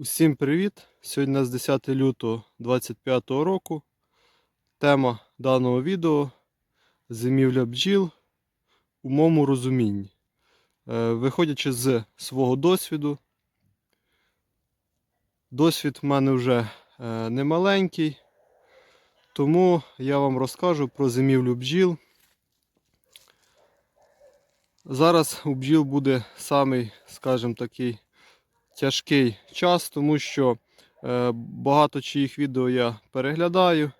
Усім привіт! Сьогодні у нас 10 лютого 2025 року. Тема даного відео зимівля бджіл у моєму розумінні. Е, Виходячи з свого досвіду, досвід в мене вже е, немаленький, тому я вам розкажу про зимівлю бджіл. Зараз у бджіл буде самий, скажімо такий, тяжкий час, тому що е, багато чиїх відео я переглядаю,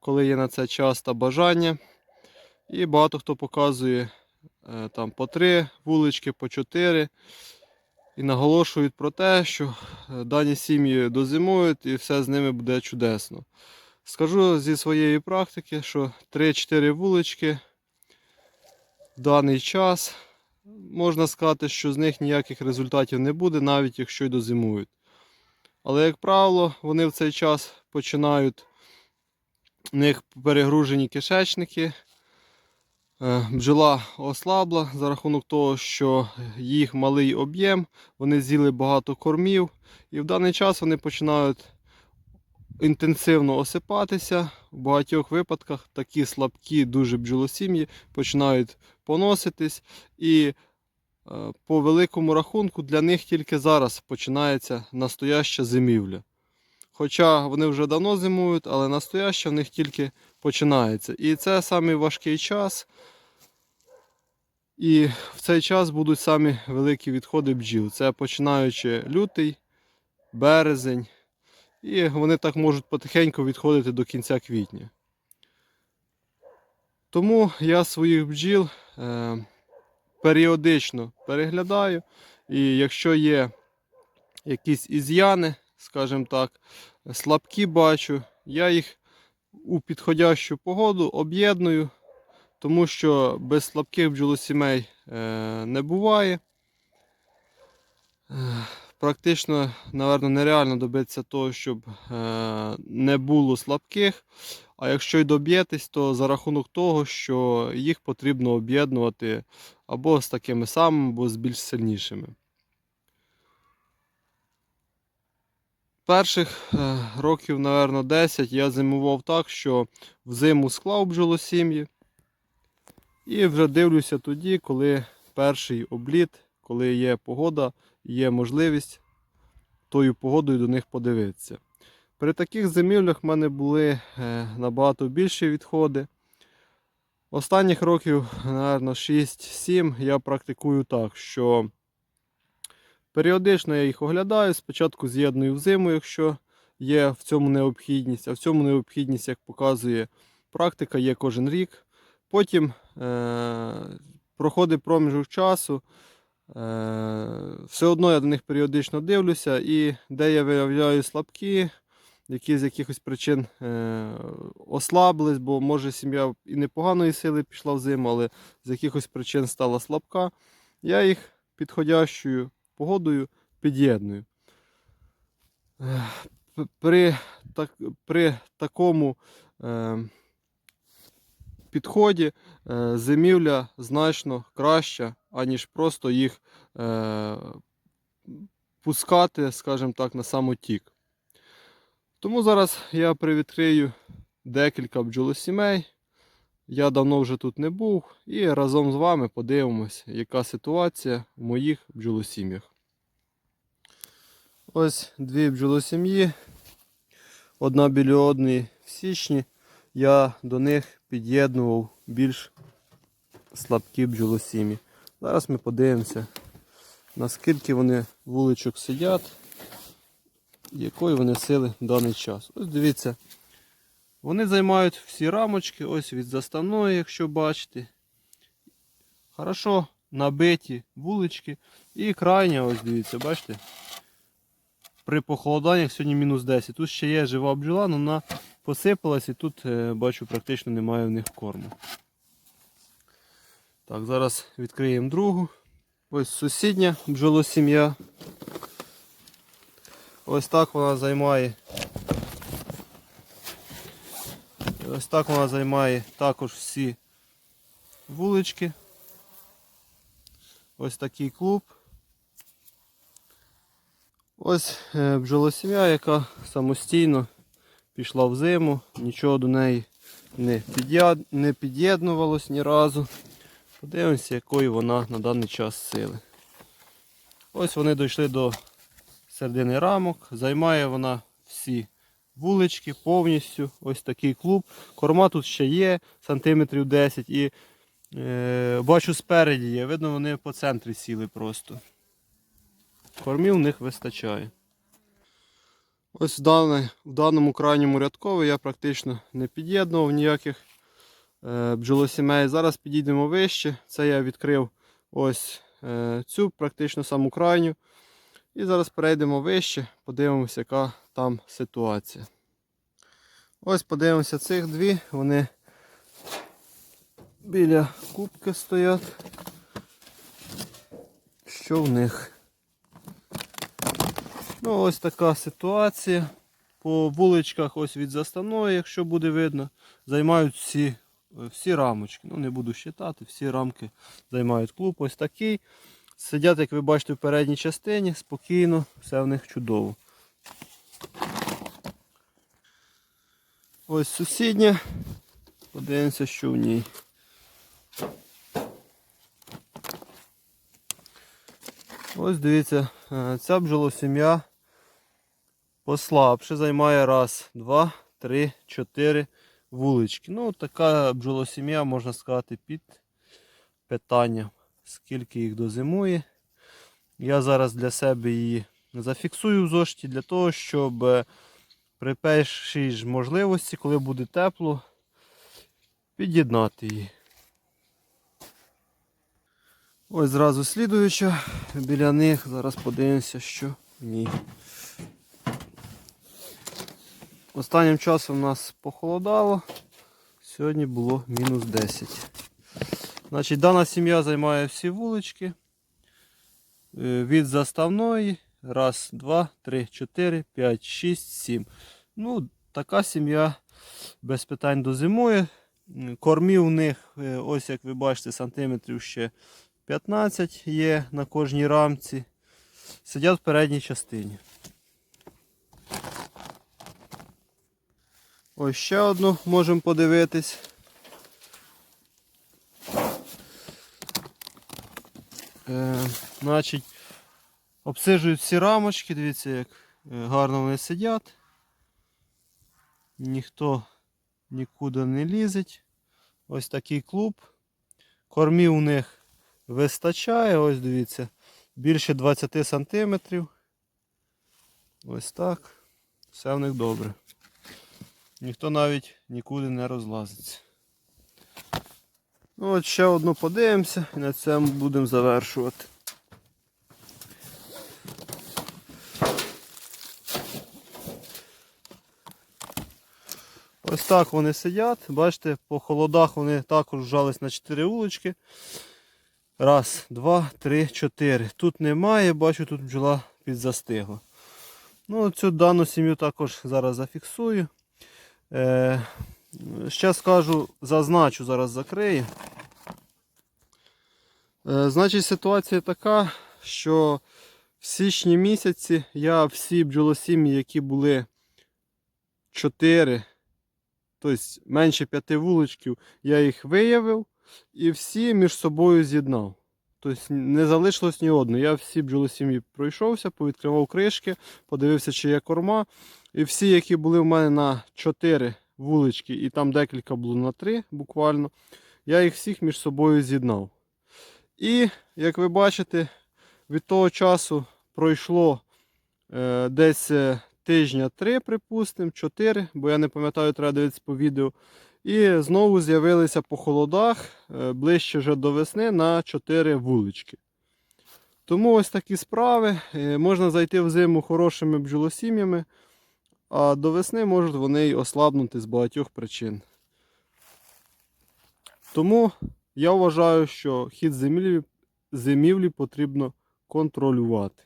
коли є на це час та бажання. І багато хто показує е, там по три вулички, по чотири. І наголошують про те, що е, дані сім'ї дозимують і все з ними буде чудесно. Скажу зі своєї практики, що 3-4 вулички в даний час можна сказати, що з них ніяких результатів не буде, навіть якщо й дозимують. Але, як правило, вони в цей час починають в них перегружені кишечники. Е, Бджола ослабла за рахунок того, що їх малий об'єм, вони з'їли багато кормів, і в даний час вони починають інтенсивно осипатися. В багатьох випадках такі слабкі, дуже бджолосім'ї починають поноситись. І е, по великому рахунку для них тільки зараз починається настояща зимівля. Хоча вони вже давно зимують, але настояща в них тільки починається. І це самий важкий час. І в цей час будуть самі великі відходи бджіл. Це починаючи лютий, березень. І вони так можуть потихеньку відходити до кінця квітня. Тому я своїх бджіл е, періодично переглядаю. І якщо є якісь із'яни, скажімо так, слабкі бачу, я їх у підходящу погоду об'єдную, тому що без слабких бджолосімей е, не буває. Практично, напевно, нереально добитися того, щоб е, не було слабких. А якщо й доб'єтесь, то за рахунок того, що їх потрібно об'єднувати або з такими самими, або з більш сильнішими. Перших е, років, напевно, 10 я зимував так, що взиму склав бджолосім'ї. І вже дивлюся тоді, коли перший обліт, коли є погода, є можливість тою погодою до них подивитися. При таких зимівлях в мене були е, набагато більші відходи. Останніх років, напевно, 6-7 я практикую так, що періодично я їх оглядаю, спочатку з'єдную в зиму, якщо є в цьому необхідність, а в цьому необхідність, як показує практика, є кожен рік. Потім е- проходить проміжок часу. Е, все одно я до них періодично дивлюся, і де я виявляю слабкі, які з якихось причин е, ослаблись, бо може сім'я і непоганої сили пішла в зиму, але з якихось причин стала слабка, я їх підходящою погодою під'єдную. Е, При, так, при такому підході е, зимівля значно краща, аніж просто їх е, пускати, скажімо так, на самотік. Тому зараз я привідкрию декілька бджолосімей. Я давно вже тут не був, і разом з вами подивимось, яка ситуація в моїх бджолосім'ях. Ось дві бджолосім'ї. Одна біля одної в січні. Я до них під'єднував більш слабкі бджолосім'ї. Зараз ми подивимося, наскільки вони вуличок сидять, якої вони сили в даний час. Ось дивіться, вони займають всі рамочки, ось від заставної, якщо бачите. Хорошо набиті вулички. І крайня, ось дивіться, бачите? При похолоданнях сьогодні мінус 10. Тут ще є жива бджола, але вона посипалась і тут е, бачу практично немає в них корму. Так, зараз відкриємо другу. Ось сусідня бджолосім'я. Ось так вона займає. Ось так вона займає також всі вулички. Ось такий клуб. Ось е, бджолосім'я, яка самостійно пішла в зиму, нічого до неї не, під'єднувалось ні разу. Подивимося, якої вона на даний час сили. Ось вони дійшли до середини рамок. Займає вона всі вулички повністю. Ось такий клуб. Корма тут ще є, сантиметрів 10 і е, бачу спереді є. Видно, вони по центрі сіли просто. Кормів в них вистачає. Ось в, даному крайньому рядкові я практично не під'єднував ніяких е, бджолосімей. Зараз підійдемо вище. Це я відкрив ось е, цю практично саму крайню. І зараз перейдемо вище, подивимося, яка там ситуація. Ось подивимося цих дві. Вони біля кубки стоять. Що в них? Ну, ось така ситуація. По вуличках ось від заставної, якщо буде видно, займають всі, всі рамочки. Ну, не буду считати, всі рамки займають клуб. Ось такий. Сидять, як ви бачите, в передній частині, спокійно, все в них чудово. Ось сусідня. Подивимося, що в ній. Ось дивіться, е, ця бджолосім'я послабше займає раз, два, три, чотири вулички. Ну, така бджолосім'я, можна сказати, під питанням, скільки їх дозимує. Я зараз для себе її зафіксую в зошиті для того, щоб е, при першій ж можливості, коли буде тепло, під'єднати її. Ось зразу слідуюча біля них. Зараз подивимося, що в ній. Останнім часом у нас похолодало. Сьогодні було мінус 10. Значить, дана сім'я займає всі вулички. Е, Від заставної. Раз, два, три, чотири, п'ять, шість, сім. Ну, така сім'я без питань дозимує. Кормів у них, е, ось як ви бачите, сантиметрів ще 15 є на кожній рамці. Сидять в передній частині. Ось ще одну можемо подивитись. Е, значить, обсижують всі рамочки, дивіться, як е, гарно вони сидять. Ніхто нікуди не лізить. Ось такий клуб. Кормів у них вистачає, ось дивіться, більше 20 сантиметрів. Ось так. Все в них добре. Ніхто навіть нікуди не розлазиться. Ну, от ще одну подивимося і на цьому будемо завершувати. Ось так вони сидять. Бачите, по холодах вони також вжались на 4 вулички. Раз, два, три, чотири. Тут немає, бачу, тут бджола підзастигла. Ну, цю дану сім'ю також зараз зафіксую. Е, ще скажу, зазначу, зараз закрию. Е, значить, ситуація така, що в січні місяці я всі бджолосім'ї, які були 4, тобто менше 5 вуличків, я їх виявив і всі між собою з'єднав. Тобто не залишилось ні одної. Я всі бджолосім'ї пройшовся, повідкривав кришки, подивився, чи є корма. І всі, які були в мене на 4 вулички, і там декілька було на 3 буквально, я їх всіх між собою з'єднав. І, як ви бачите, від того часу пройшло е, десь е, тижня 3, припустимо, 4, бо я не пам'ятаю, треба дивитися по відео. І знову з'явилися по холодах е, ближче вже до весни на 4 вулички. Тому ось такі справи. Е, Можна зайти в зиму хорошими бджолосім'ями, а до весни можуть вони й ослабнути з багатьох причин. Тому я вважаю, що хід зимівлі, зимівлі потрібно контролювати.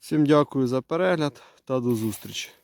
Всім дякую за перегляд та до зустрічі.